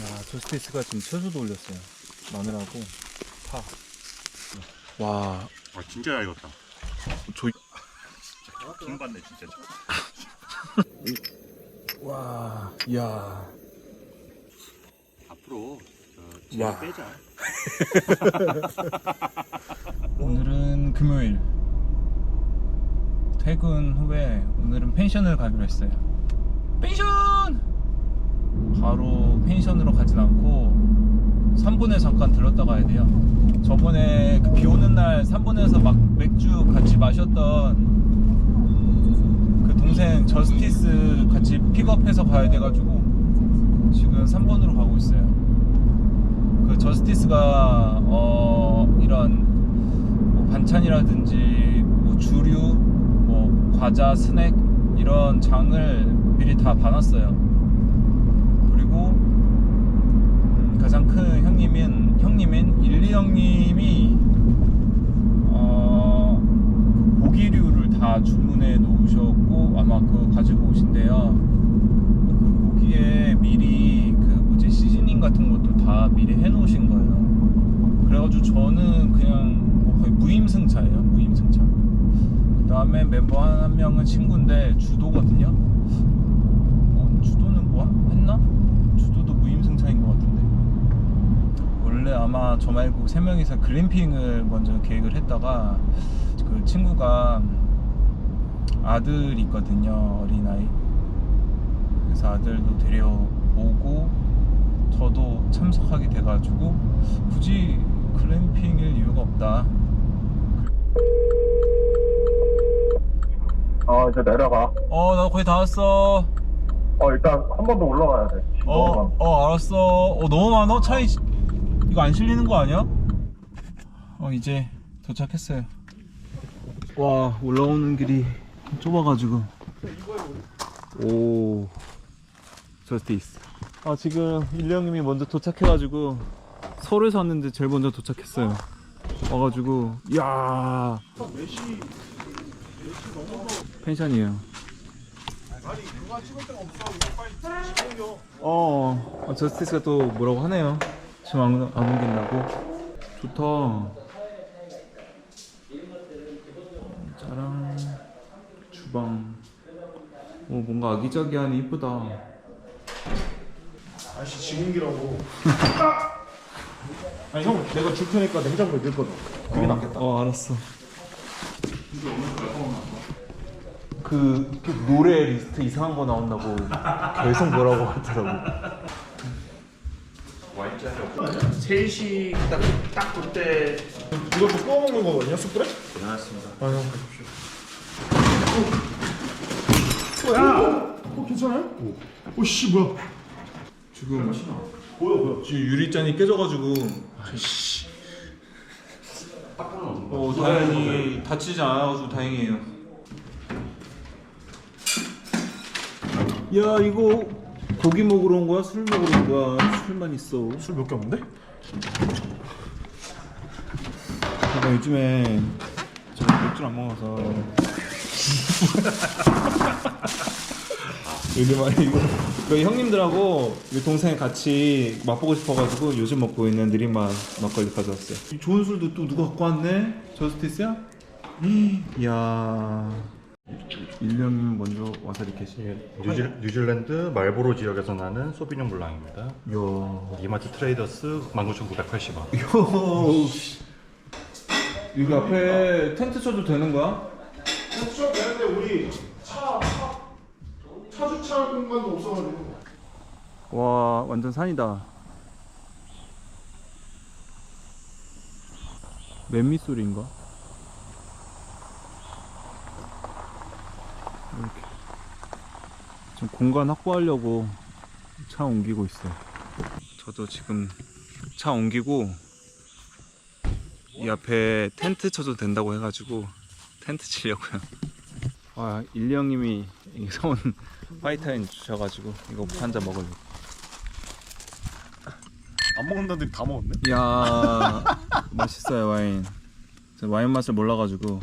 야, 저스티스가 지금 채소도 올렸어요. 마늘하고 파. 와, 아 진짜 잘 익었다. 조. 킹 받네 진짜. 와, 야. 앞으로 저 와. 제가 빼자. 오늘은 금요일. 퇴근 후에 오늘은 펜션을 가기로 했어요. 바로 펜션으로 가진 않고 3분에 잠깐 들렀다 가야 돼요. 저번에 그 비 오는 날 3분에서 막 맥주 같이 마셨던 그 동생 저스티스 같이 픽업해서 가야 돼가지고 지금 3번으로 가고 있어요. 그 저스티스가 어 이런 뭐 반찬이라든지 뭐 주류, 뭐 과자, 스낵 이런 장을 미리 다 봐놨어요. 그리고 음, 가장 큰 형님인 형님인 일리 형님이 어, 그 고기류를 다 주문해 놓으셨고 아마 그거 가지고 오신대요. 그 고기에 미리 그 뭐지 시즈닝 같은 것도 다 미리 해 놓으신 거예요. 그래가지고 저는 그냥 뭐 거의 무임승차예요. 무임승차. 그 다음에 멤버 한, 한 명은 친구인데 주도거든요. 어, 주도는 뭐 했나? 주도도 무임승차인 것 같은데. 원래 아마 저 말고 세 명이서 글램핑을 먼저 계획을 했다가 그 친구가 아들이 있거든요. 어린아이. 그래서 아들도 데려오고 저도 참석하게 돼가지고 굳이 글램핑일 이유가 없다. 어 이제 내려가. 어, 나 거의 다 왔어. 어 일단 한 번 더 올라가야 돼. 어, 너무 어, 알았어. 어, 너무 많아? 차이, 이거 안 실리는 거 아니야? 어, 이제 도착했어요. 와, 올라오는 길이 좁아가지고. 오, 저스티스. 아, 지금 일령님이 먼저 도착해가지고 서울에서 왔는데 제일 먼저 도착했어요. 와가지고, 이야. 펜션이에요. 어, 어, 저스티스가 또 뭐라고 하네요. 지금 안, 안 옮긴다고. 좋다. 자랑, 주방. 오, 뭔가 아기자기하니 이쁘다. 아씨 지공기라고. 아니 형 내가 줄 테니까 냉장고에 넣을 거다. 그게 낫겠다. 어, 알았어. 그, 그 노래 리스트 이상한 거 나온다고 계속 뭐라고 하더라고. 3시 딱 딱 그때 이거 좀 구워 먹는 거거든요 숯불에? 고생하셨습니다. 아 형. 어, 야! 어 괜찮아요? 오 씨 뭐야? 지금 보여 보여. 지금 유리잔이 깨져가지고 아이씨 어 다행히 다치지 않아가지고 다행이에요 야 이거 고기 먹으러 온 거야? 술 먹으러 온 거야? 술만 있어 술 몇 개 없는데? 제가 요즘에 제가 맥주를 안 먹어서 요즘 많이 이거 그 형님들하고 이 동생 같이 맛보고 싶어가지고 요즘 먹고 있는 느린맛 막걸리 가져왔어요. 이 좋은 술도 또 누가 갖고 왔네? 저스티스야? 이야 일령님 먼저 와사비 캐시. 뉴질, 뉴질랜드 말보로 지역에서 나는 소비뇽 블랑입니다. 이야. 이마트 트레이더스 19,980원. 요. 여기 앞에 텐트 쳐도 되는 거야? 수업 되는데 우리 차, 차, 차 주차할 공간도 없어가지고. 와 완전 산이다 맨미 소리인가? 이렇게 지금 공간 확보하려고 차 옮기고 있어요 저도 지금 차 옮기고 이 앞에 텐트 쳐도 된다고 해가지고 텐트 치려고요 와 일리 형님이 서운 화이트와인 주셔가지고 이거 한 잔 먹으려고 안 먹는다는데 다 먹었네? 이야 맛있어요 와인 저 와인 맛을 몰라가지고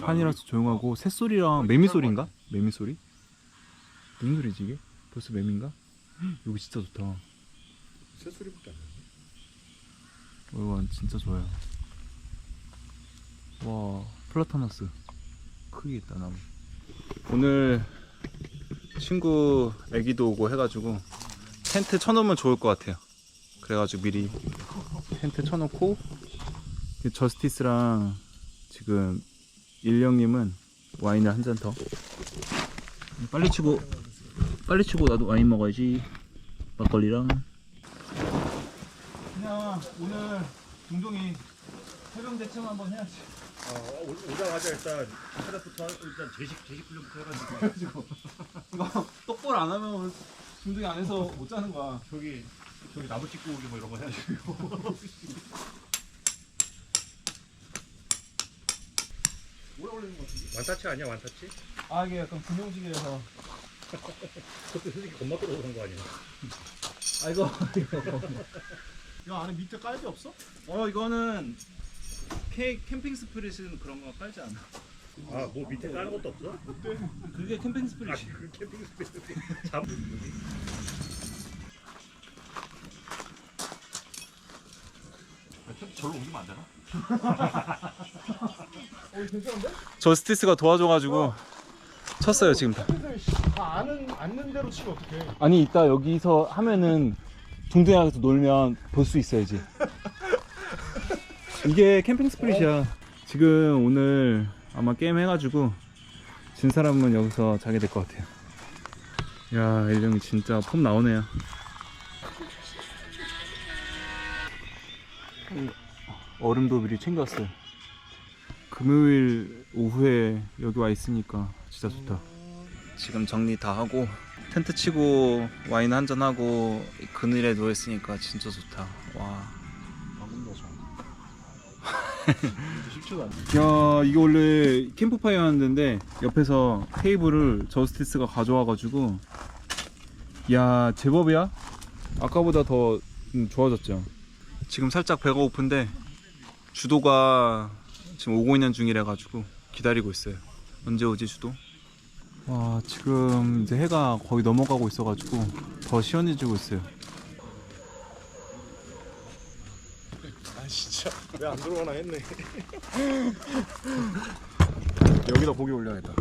산이라서 조용하고 새소리랑 매미 소리인가? 매미 소리? 무슨 소리지 이게? 벌써 매미인가? 여기 진짜 좋다. 새소리밖에 안 이건 진짜 좋아요. 와, 플라타너스. 크게 있다, 나무. 오늘 친구 애기도 오고 해가지고 텐트 쳐놓으면 좋을 것 같아요. 그래가지고 미리 텐트 쳐놓고 그 저스티스랑 지금 일령님은 와인을 한 잔 더. 빨리 치고 빨리 치고 나도 와인 먹어야지. 막걸리랑. 그냥 오늘 동동이 해병 대청 한번 해야지. 어, 오자마자 일단 하나부터 일단 제식 제식 훈련부터 해가지고 이거 똑바로 안 하면 동동이 안에서 못 자는 거야. 저기 저기 나무 찍고 오기 뭐 이런 거 해야지. 오래 걸리는 거 같은데 완타치 아니야 완타치? 아 이게 약간 군용지게여서. 그것도 솔직히 겁나 끌어오는 거 아니야? 아 이거 야 안에 밑에 깔게 없어? 어 이거는 케, 캠핑 스프릿은 그런 거 깔지 않아. 아 뭐 밑에 까는 것도 없어? 그게 캠핑 아 스프릿이. 그 캠핑 스페이스 잡 절로 옮기면 안 되나? 어 괜찮은데? 저스티스가 도와줘가지고 쳤어요 지금 다. 다 아는 앉는 대로 치면 어떡해 아니 이따 여기서 하면은 동동이랑 놀면 볼 수 있어야지. 이게 캠핑 스프릿이야. 지금 오늘 아마 게임 해가지고 진 사람은 여기서 자게 될 것 같아요. 야 일령이 진짜 폼 나오네요. 얼음도 미리 챙겼어요. 금요일 오후에 여기 와 있으니까 진짜 좋다. 지금 정리 다 하고 텐트 치고 와인 한잔 하고 그늘에 누워 있으니까 진짜 좋다. 와. 방금 더 잘. 쉽지도 않네 야 이게 원래 캠프파이어 하는데 옆에서 테이블을 저스티스가 가져와가지고 야 제법이야 아까보다 더 음, 좋아졌죠 지금 살짝 배가 고픈데 주도가 지금 오고 있는 중이라 가지고 기다리고 있어요 언제 오지 주도 와 지금 이제 해가 거의 넘어가고 있어가지고 더 시원해지고 있어요. 아 진짜. 왜 안 들어오나 했네. 여기다 고기 올려야겠다.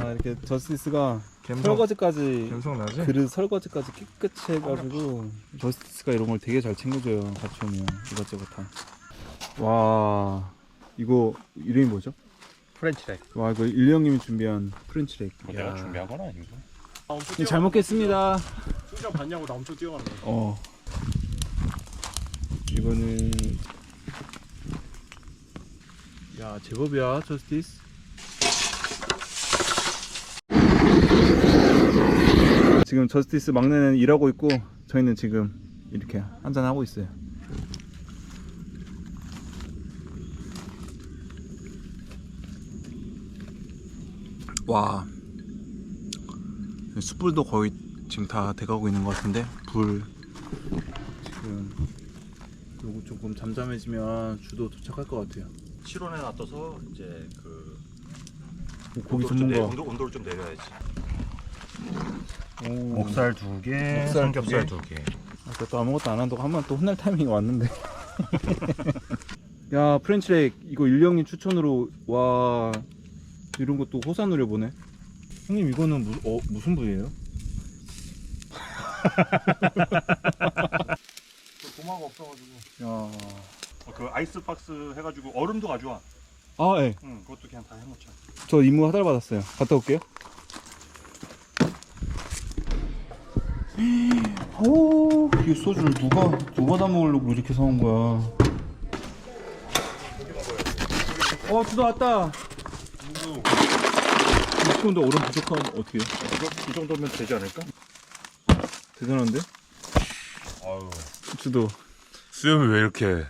아 이렇게 저스티스가 설거지까지 감성 나지? 그릇 설거지까지 깨끗이 해가지고 저스티스가 이런 걸 되게 잘 챙겨줘요 같이 오면. 이것저것 다와 이거 이름이 뭐죠? 프렌치렉. 와 이거 일령님이 준비한 프렌치렉 내가 준비한 건 아니고. 네, 잘 먹겠습니다. 승장 봤냐고 나 엄청 뛰어가는 거야 어. 이거는 야 제법이야 저스티스. 지금 저스티스 막내는 일하고 있고 저희는 지금 이렇게 한잔 하고 있어요 와 숯불도 거의 지금 다 돼가고 있는 것 같은데 불 지금 요거 조금 잠잠해지면 주도 도착할 것 같아요. 실온에 놔둬서 이제 그 고기 온도를 좀 내- 전문가. 온도, 온도를 좀 내려야지. 오. 목살 두 개, 목살 삼겹살 두두 개. 아까 또 아무것도 안 한다고 하면 또 혼날 타이밍이 왔는데. 야 프렌치렉 이거 일령님 추천으로 와 이런 것도 호산 노려 보네. 형님 이거는 무, 어, 무슨 부위예요? 도마가 없어가지고 야. 어, 그 아이스박스 해가지고 얼음도 가져와. 아 예. 응, 그것도 그냥 다 해놓자. 저 임무 하달 받았어요. 갔다 올게요. 오, 이 소주를 누가 누가 다 먹으려고 이렇게 사온 거야? 어, 주도 왔다. 이 정도 얼음 부족하면 어떻게? 해? 이거 이 정도면 되지 않을까? 대단한데? 아유. 주도. 수염이 왜 이렇게?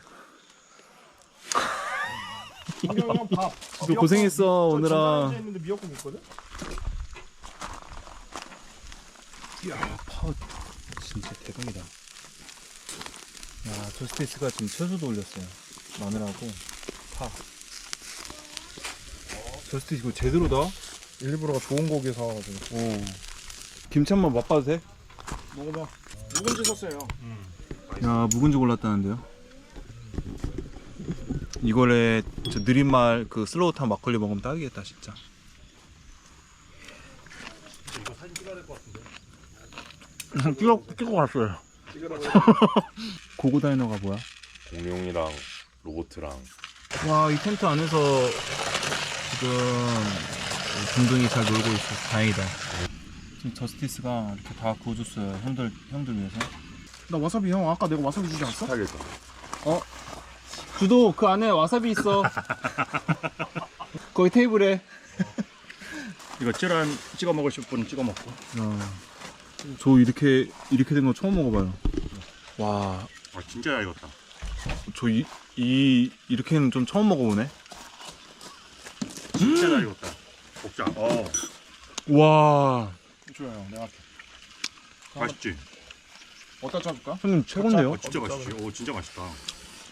김경 형밥 주도 고생했어 오늘아. 있는데 미역국 있거든? 야, 파워 진짜 대박이다. 야, 저스티스가 지금 채소도 올렸어요. 마늘하고 파. 저스티스 이거 제대로다. 일부러가 좋은 고기 사와가지고 오. 김치 한번 맛봐도 돼? 먹어봐. 묵은지 소스예요. 야 묵은지 골랐다는데요? 이거를 저 느린말 그 슬로우탄 막걸리 먹으면 딱이겠다 진짜 이거 사진 찍어야 될 것 같은데. 찍어, 찍고 갔어요 고고 다이너가 뭐야? 공룡이랑 로보트랑 와 이 텐트 안에서 지금 중둥이 잘 놀고 있어 다행이다 지금 저스티스가 이렇게 다 구워줬어요 형들 형들 위해서 나 와사비 형 아까 내가 와사비 주지 않았어? 타겠다. 주도 그 안에 와사비 있어 거기 테이블에 이거 찌란 찍어 먹을 분 찍어 먹고. 저 이렇게 이렇게 된 거 처음 먹어봐요 와아 진짜 잘 익었다. 저 이, 이 이렇게는 좀 처음 먹어보네. 진짜 잘 익었다. 먹자. 어 와, 좋아요. 내가 할게. 맛있지. 어디다 짜줄까? 형님 최고인데요? 어, 진짜 맛있지. 오 진짜 맛있다.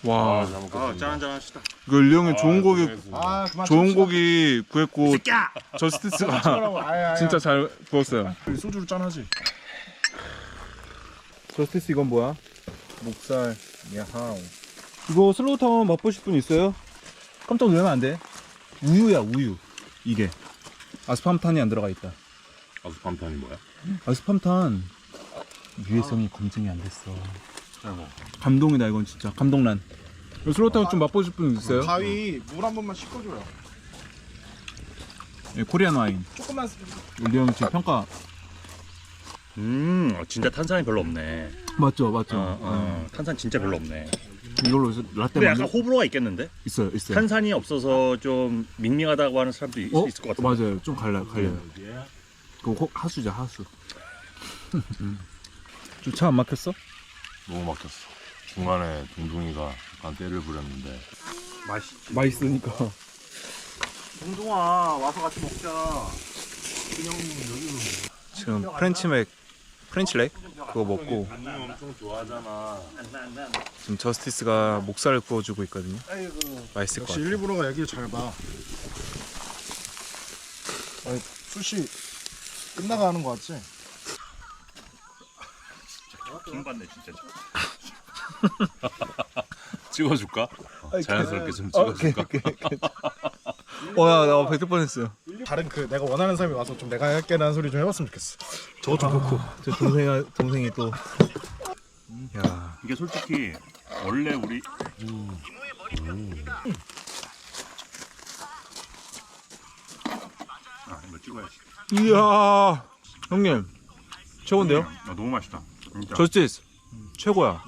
와, 잘아 먹겠습니다. 짠짠 하시다. 이거 리 형이 좋은 고기 아 그만. 좋은. 고기 구했고 야 저스티스가 아야. 진짜 잘 구웠어요. 소주를 짠하지. 저스티스 이건 뭐야? 목살, 야하우. 이거 슬로우타운 맛보실 분 있어요? 깜짝 놀라면 안 돼. 우유야 우유. 이게 아스팜탄이 안 들어가 있다. 아스팜탄이 뭐야? 아스팜탄 유해성이 검증이 안 됐어. 감동이다 이건 진짜 감동란. 슬로우타운 좀 맛보실 분 있어요? 가위 물 한 번만 씻어줘요. 예, 코리안 와인. 조금만. 우리 형 지금 평가 음 진짜 탄산이 별로 없네. 맞죠, 맞죠. 어, 어, 탄산 진짜 별로 없네. 네. 이걸로 라떼 근데 약간 만들 호불호가 있겠는데? 있어요, 있어요. 탄산이 없어서 좀 밍밍하다고 하는 사람도 있, 어? 있을 것 같은데. 맞아요, 좀 갈라 갈려요. 그 호- 하수죠, 하수. 좀차안 막혔어? 너무 막혔어. 중간에 동동이가 약간 때를 부렸는데 맛있지. 맛있으니까. 동동아 와서 같이 먹자. 지금 프렌치맥, 프렌치렉 그거 먹고 동동이 엄청 좋아하잖아. 지금 저스티스가 목살을 구워주고 있거든요. 맛있을 것 역시 같아. 1, 2브로가 얘기를 잘 봐. 아니 수시 끝나가 하는 거 같지? 킹받네 진짜. 찍어줄까? 어, 자연스럽게 좀 어, 찍어줄까? 오케이. 어, 야, 나 뱉을 뻔했어요. 다른 그 내가 원하는 사람이 와서 좀 내가 할게라는 소리 좀 해봤으면 좋겠어. 저거 좀 그렇고. 제 동생 동생이 또. 야, 이게 솔직히 원래 우리 아 이거 찍어야지. 이야, 형님 최고인데요? 아, 너무 맛있다. 진짜. 저스티스 최고야.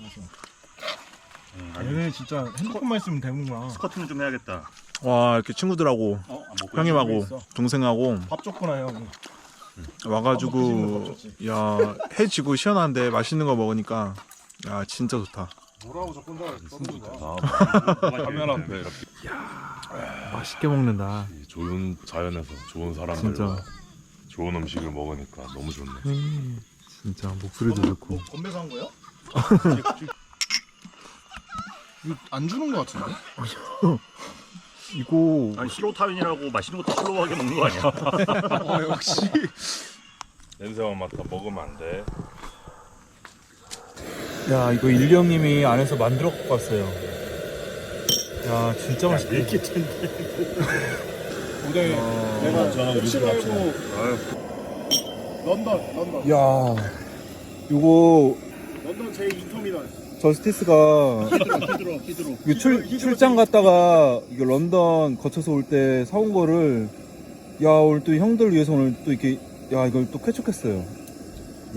얘네 진짜 핸드폰만 있으면 되는구나. 스커트는 좀 해야겠다. 와, 이렇게 친구들하고 어? 안 먹고 형님하고 있어. 동생하고 밥 줬구나 형. 와가지고 야 해 지고 시원한데 맛있는 거 먹으니까 야 진짜 좋다. 뭐라고 자꾸 떠드는 거야? 아, 카메라 앞에 이렇게 맛있게 먹는다. 이 좋은 자연에서 좋은 진짜. 사람들과 좋은 음식을 먹으니까 너무 좋네. 음, 진짜 목소리도 좋고. 건배사 한 거야? 이거 안 주는 거 같은데? 이거 아니 슬로우 타윈이라고 맛있는 것도 슬로우하게 먹는 거 아니야? 아 역시. 냄새만 맡아 먹으면 안 돼. 야 이거 일리 형님이 안에서 만들어 갖고 왔어요. 야 진짜 맛있다. 이렇게 텐데. 오뎅이 내가 혹시 말고 런던 런던 야 이거 런던 제 2터미널. 저스티스가 히드로 히드로. 이거 출, 출장 갔다가 이거 런던 거쳐서 올 때 사온 거를 야 오늘 또 형들 위해서 오늘 또 이렇게 야 이걸 또 쾌척했어요.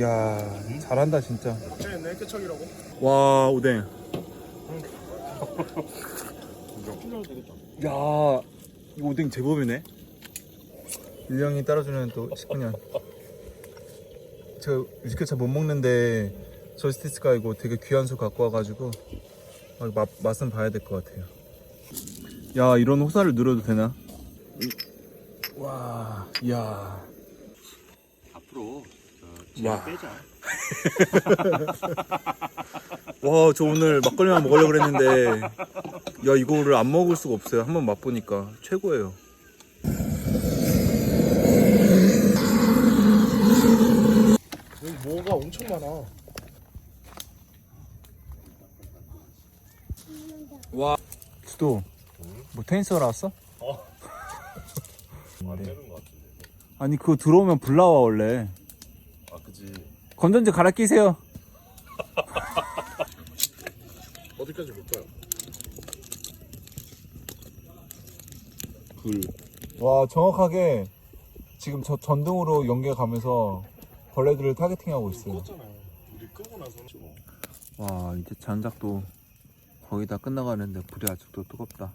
야 잘한다 진짜. 쟤내 깨척이라고? 와 오뎅. 야 이거 오뎅 제법이네. 일령이 따라주는 또 식구년. 제가 뮤지컬 잘못 먹는데 저스티스가 이거 되게 귀한 술 갖고 와가지고 아, 맛, 맛은 봐야 될 것 같아요. 야 이런 호사를 누려도 되나? 와, 야, 앞으로 와. 빼자. 와, 저 오늘 막걸리만 먹으려고 그랬는데, 야, 이거를 안 먹을 수가 없어요. 한번 맛보니까 최고예요. 여기 뭐가 엄청 많아. 와 주도 뭐 테니스 하러 왔어? 안 되는 것 같은데. 아니 그거 들어오면 불 나와 원래 아 그지. 건전지 갈아 끼세요 어디까지 볼까요? 와 정확하게 지금 저 전등으로 연기가 가면서 벌레들을 타겟팅하고 있어요 껐잖아. 우리 끄고 나서는 좀. 와 이제 장작도 거의 다 끝나가는데 불이 아직도 뜨겁다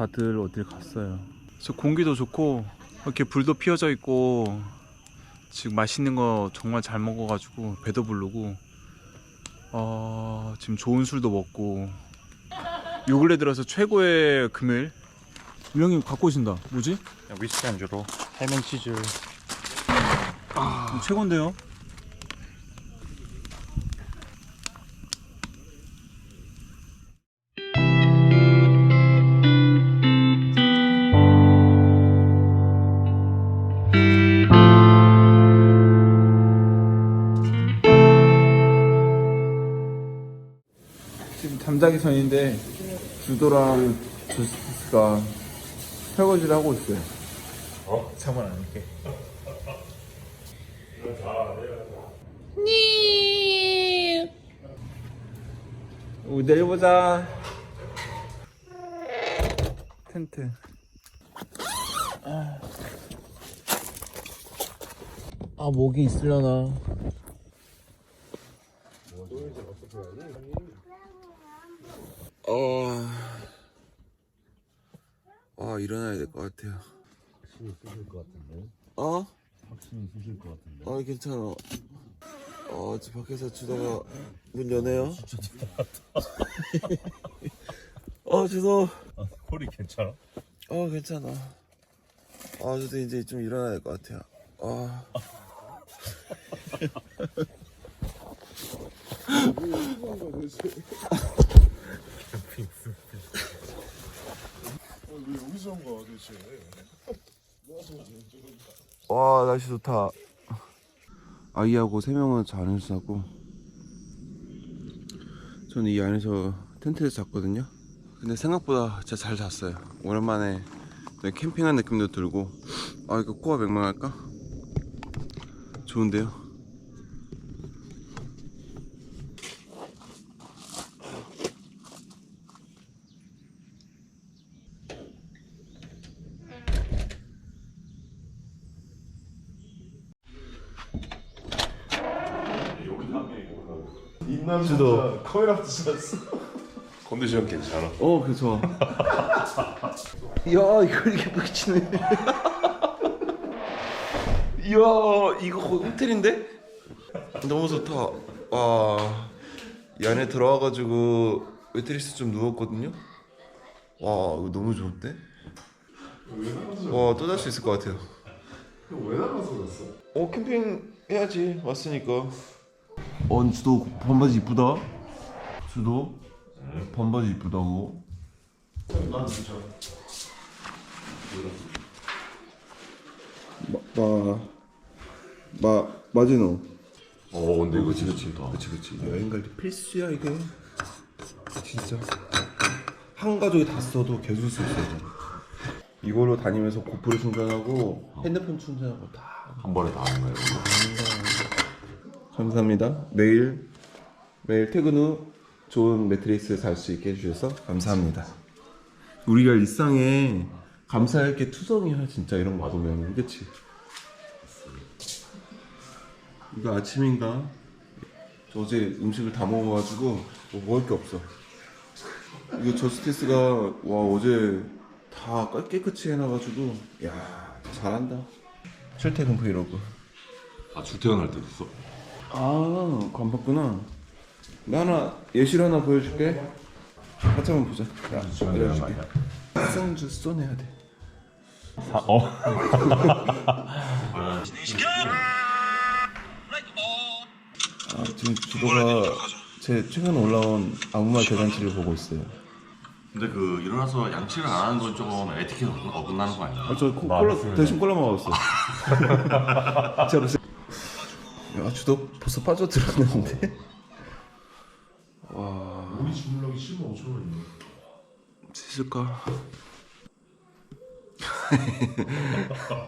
다들 어딜 갔어요. 저 공기도 좋고 이렇게 불도 피어져 있고 지금 맛있는 거 정말 잘 먹어가지고 배도 부르고 어, 지금 좋은 술도 먹고 요 근래 들어서 최고의 금일 유영님 갖고 오신다. 뭐지? 위스키 안주로 해면 치즈. 아, 최고인데요? 주도랑 조스가 설거지를 하고 있어요. 어? 잠은 안 할게. 우리 내일 보자. 텐트. 아, 아 목이 있으려나. 어, 아 일어나야 될 것 같아요. 확신이 쓰실 것 같은데. 어? 확신이 쓰실 것 같은데. 아 괜찮아. 어, 저 밖에서 주다가 문 여네요. 어, 주도. 아, 콜이 괜찮아? 어, 괜찮아. 아, 저도 이제 좀 일어나야 될 것 같아요. 아. 왜 여기서 온 거야 도대체? 와, 날씨 좋다. 아이하고 세 명은 저 안에서 자고, 저는 이 안에서 텐트에서 잤거든요. 근데 생각보다 진짜 잘 잤어요. 오랜만에 캠핑한 느낌도 들고, 아, 이거 코가 맹맹할까? 좋은데요? 인남 진짜 카메라 찍었어. 컨디션 괜찮아. 어, 그 좋아. 이야, 이걸 이렇게 부딪히네. 이야, 이거 거의 호텔인데? 너무 좋다. 와, 이 안에 들어와가지고 매트리스 좀 누웠거든요. 와, 이거 너무 좋은데? 와, 또 잘 수 있을 것 같아요. 왜 나가서 잤어? 어, 캠핑 해야지. 왔으니까. 어, 주도 반바지 이쁘다. 주도 반바지 이쁘다고. 난 진짜. 마, 마, 마지노. 어 근데 이거 진짜 좋다. 그치 그치 여행 갈 때 필수야 이게 진짜 한 가족이 다 써도 계속 쓸 수 있어 이걸로 다니면서 고프로 충전하고 핸드폰 충전하고 다 한 번에 다 하는 거예요. 감사합니다 매일 매일 퇴근 후 좋은 매트리스 살수 있게 해주셔서 감사합니다 우리가 일상에 감사할 게 투성이야 진짜 이런 거 받으면 그치 이거 아침인가 저 어제 음식을 다 먹어가지고 뭐 먹을 게 없어. 이거 저스티스가 와 어제 다 깨- 깨끗이 해놔가지고 야 잘한다. 출퇴근 브이로그. 아 출퇴근할 때도 써? 아, 안 봤구나. 나 하나 예시를 하나 보여줄게. 한번 보자. 야, 알려줄게. 승주 쏘내야 돼. 어? 아, 지금 주도가 제 최근 올라온 아무 말 대잔치를 보고 있어요. 근데 그 일어나서 양치를 안 하는 건 조금 에티켓 어긋- 어긋나는 거 아니야? 아, 저 코, 콜라 대신 콜라 먹었어. 진짜로. 야, 주도 벌써 빠져들었는데. 와, 우리 주물럭이 7만 5천 원이네. 씻을까?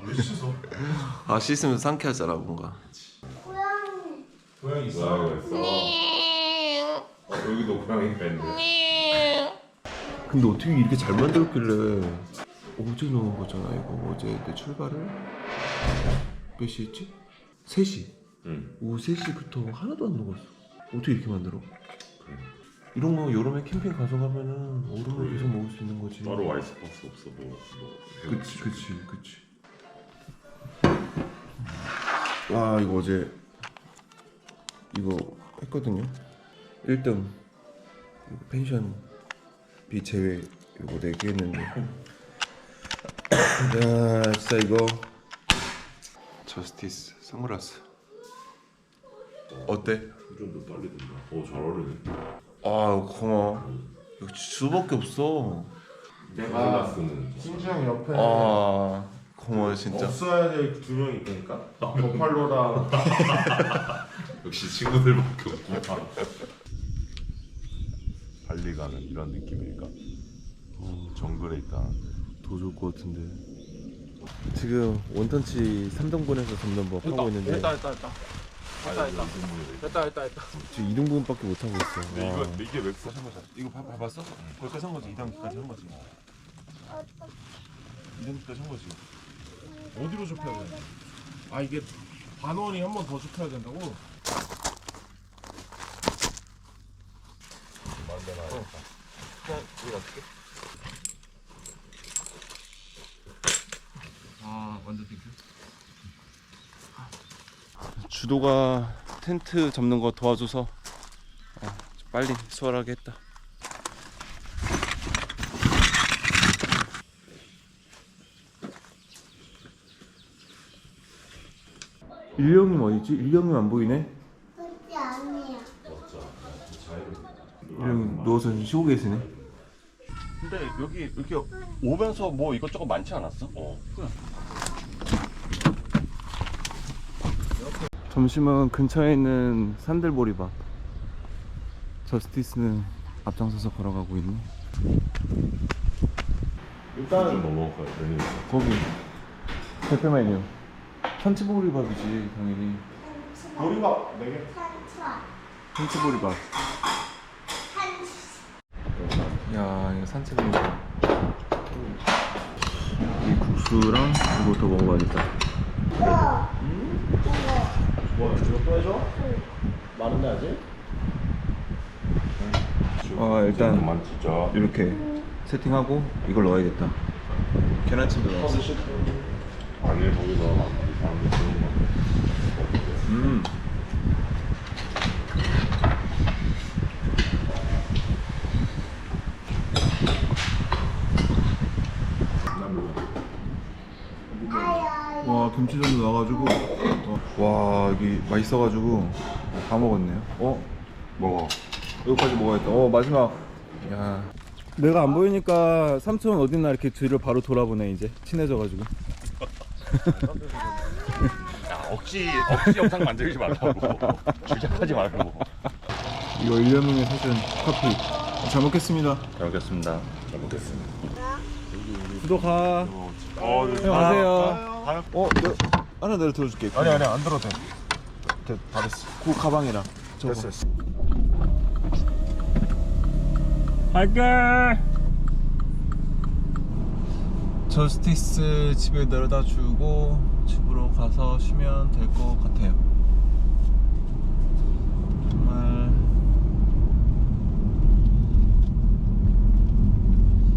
왜 씻어? 아, 씻으면 상쾌하잖아 뭔가. 고양이 있어. 어, 여기도 고양이가 있네. 근데 어떻게 이렇게 잘 만들었길래 어제 넣은 거잖아 이거 어제 내 출발을 몇 시였지? 3시 응. 오후 3시부터 하나도 안 녹았어 어떻게 이렇게 만들어? 이런 거 여름에 캠핑 가서 가면은 얼음을 계속 먹을 수 있는 거지 따로 아이스박스 없어 뭐. 뭐 그치 그치 그치 와 이거 어제 이거 했거든요 1등 이거 펜션 비 제외 이거 4개 했는데 야 진짜 이거 저스티스 선글라스 어때? 좀 더 빨리 된다. 어잘 어울리네. 아 고마워 역시 수밖에 없어 선글라스는 승주 형 옆에 아 고마워 진짜 없어야 될 두 명이 있다니까. 버팔로랑 역시 친구들밖에 없구나. 발리 가는 이런 느낌일까? 어, 정글에 있다. 더 좋을 것 같은데 지금 원턴치 3등분에서 점점 뭐 하고 있는데 됐다 됐다 됐다 됐다 됐다 됐다 됐다 됐다 지금 2등분밖에 못 하고 있어 근데 와. 이거 이게 맥스 한 거잖아. 이거 봐, 봐봤어? 거기까지 한 거지 2등까지 한 거지 2등까지 한 거지 어디로 좁혀야 돼? 아 이게 반원이 한 번 더 좁혀야 된다고? 아 완전 땡큐 주도가 텐트 접는 거 도와줘서 어, 빨리 수월하게 했다 일령님 어디지? 일령님 안 보이네? 그게 아니야. 일령님 누워서 쉬고 계시네 근데 여기 이렇게 오면서 뭐 이것저것 많지 않았어? 어. 점심은 근처에 있는 산들보리밥 저스티스는 앞장서서 걸어가고 있네 일단 넘어가 되는 거기 대표 메뉴. 산치보리밥이지 당연히. 보리밥 4개. 산치보리밥. 야 이거 산치보리밥. 이 국수랑 이거 더 먹어봐야겠다 뭐 이거 또 해줘? 많은데 아직? 아 일단 진짜. 이렇게 세팅하고 이걸 넣어야겠다 계란찜도 넣었어 안에 거기 넣어 사람들 쓰는 거. 음 와 김치전도 나와가지고 어. 와 여기 맛있어가지고 다 먹었네요 어? 먹어. 여기까지 먹어야겠다 어 마지막 야 내가 안 보이니까 삼촌 어딨나 이렇게 뒤를 바로 돌아보네 이제 친해져가지고 야 억지 억지 영상 만들지 말라고. 주작하지 말고. 이거 일년명의 사준 커피 잘 먹겠습니다 잘 먹겠습니다. 잘 먹겠습니다. 구독하 어, 형 가세요 어? 내, 하나 내려 들어줄게. 아니 아니 안 들어도 돼다 됐어. 그 가방이랑. 저거. 됐어 할게 저스티스 집에 내려다 주고 집으로 가서 쉬면 될 것 같아요. 정말